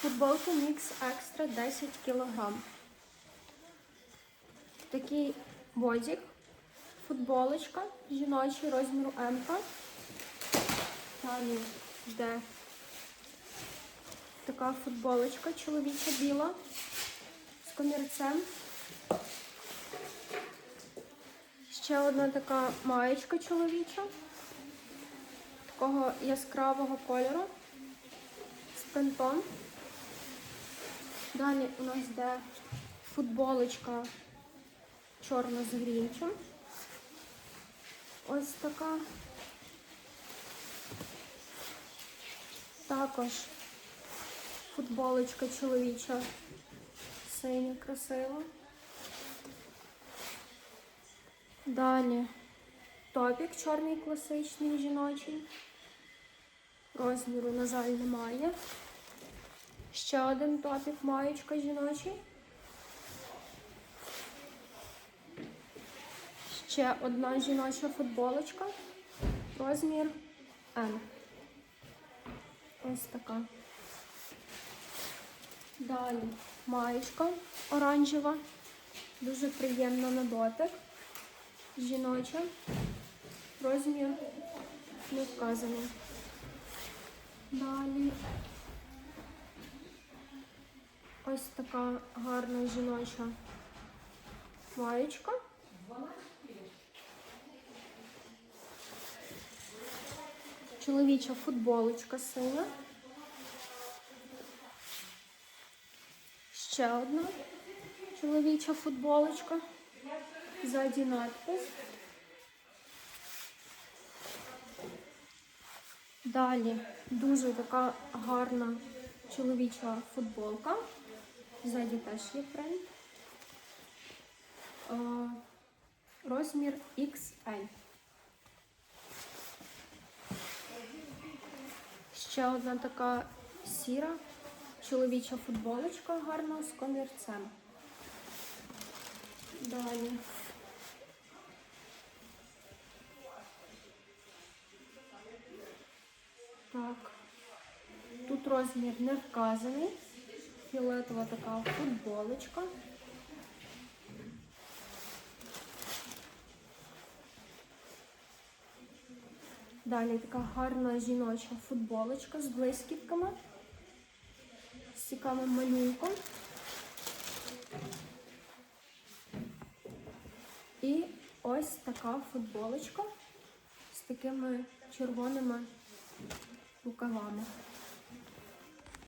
Футболка Mix Extra 10 кг. Такий бодік. Футболочка жіночий розміру М. Далі йде така футболочка чоловіча біла з комірцем. Ще одна така маєчка чоловіча, такого яскравого кольору з принтом. Далі у нас йде футболочка чорна з грінчем. Ось така. Також футболочка чоловіча синя, красива. Далі топік чорний класичний жіночий. Розміру, на жаль, немає. Ще один топік маєчка жіночий. Ще одна жіноча футболочка. Розмір М. Ось така. Далі маєчка оранжева. Дуже приємна на дотик. Жіноча. Розмір не вказаний. Далі ось така гарна жіноча маєчка. Чоловіча футболочка синя. Ще одна чоловіча футболочка. Ззаді надпис. Далі дуже така гарна чоловіча футболка. Ззаді теж є принт. Е, Розмір XL. Ще одна така сіра чоловіча футболочка гарна з комірцем. Далі. Так. Тут розмір не вказаний. Фіолетова така футболочка. Далі така гарна жіноча футболочка з блискітками, з цікавим малюнком. І ось така футболочка з такими червоними рукавами.